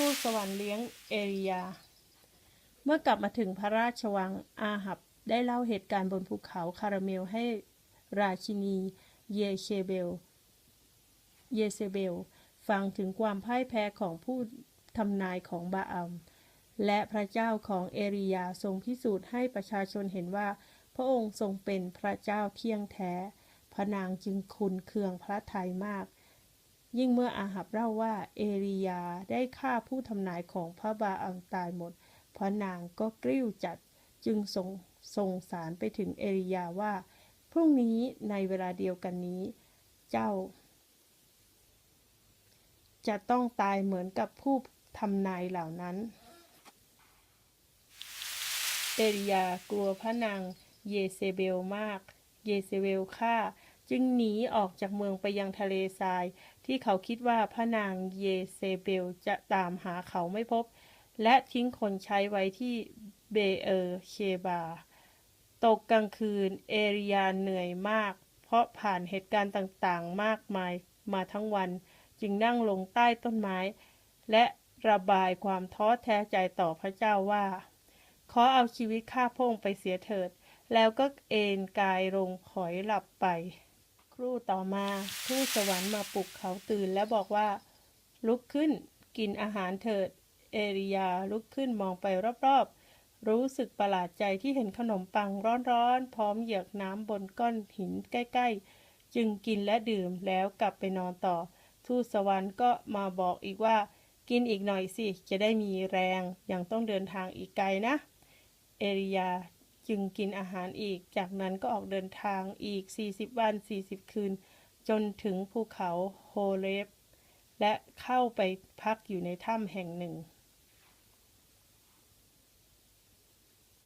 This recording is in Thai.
ทูตสวรรค์เลี้ยงเอริยา เมื่อกลับมาถึงพระราชวังอาหับได้เล่าเหตุการณ์บนภูเขาคาราเมลให้ราชินีเยเชเบล เยเซเบล ฟังถึงความพ่ายแพ้ของผู้ทำนายของบาอัมและพระเจ้าของเอริยาทรงพิสูจน์ให้ประชาชนเห็นว่า พระองค์ทรงเป็นพระเจ้าเที่ยงแท้ พระนางจึงคุณเคืองพระทัยมาก ยิ่งเมื่ออาหับเล่าว่าเอริยาได้ฆ่าผู้ทำนายของพระบาอัมตายหมด พระนางก็กริ้วจัดจึงส่งส่งสารไปถึงเอริยาว่า พรุ่งนี้ในเวลาเดียวกันนี้ เจ้า จะต้องตายเหมือนกับผู้ทำนายเหล่านั้น เอริยากลัวพระนางเยเซเบลมาก เยเซเบลฆ่า จึงหนีออกจากเมืองไปยังทะเลทราย ที่เขาคิดว่าพระนางเยเซเบลจะตามหาเขาไม่พบ และทิ้งคนใช้ไว้ที่เบเออร์เคบา ตกกลางคืนเอริยาเหนื่อยมาก เพราะผ่านเหตุการณ์ต่างๆ มากมายมาทั้งวัน จึงนั่งลงใต้ต้นไม้ และระบายความท้อแท้ใจต่อพระเจ้าว่า ขอเอาชีวิตข้าพงไปเสียเถิด แล้วก็เอนกายลงผอยหลับไป ครู่ต่อมาทูตสวรรค์มาปลุกเขาตื่นและบอกว่า ลุกขึ้นกินอาหารเถิด เอริยาลุกขึ้นมองไปรอบๆ รู้สึกประหลาดใจที่เห็นขนมปังร้อนๆ พร้อมเหยือกน้ำบนก้อนหินใกล้ๆ จึงกินและดื่มแล้วกลับไปนอนต่อ ทูตสวรรค์ก็มาบอกอีกว่า กินอีกหน่อยสิ จะได้มีแรงยังต้องเดินทางอีกไกลนะ เอริยา จึงกินอาหารอีก จากนั้นก็ออกเดินทางอีก 40 วัน 40 คืน จนถึงภูเขาโฮเลฟและเข้าไปพักอยู่ในถ้ำแห่งหนึ่ง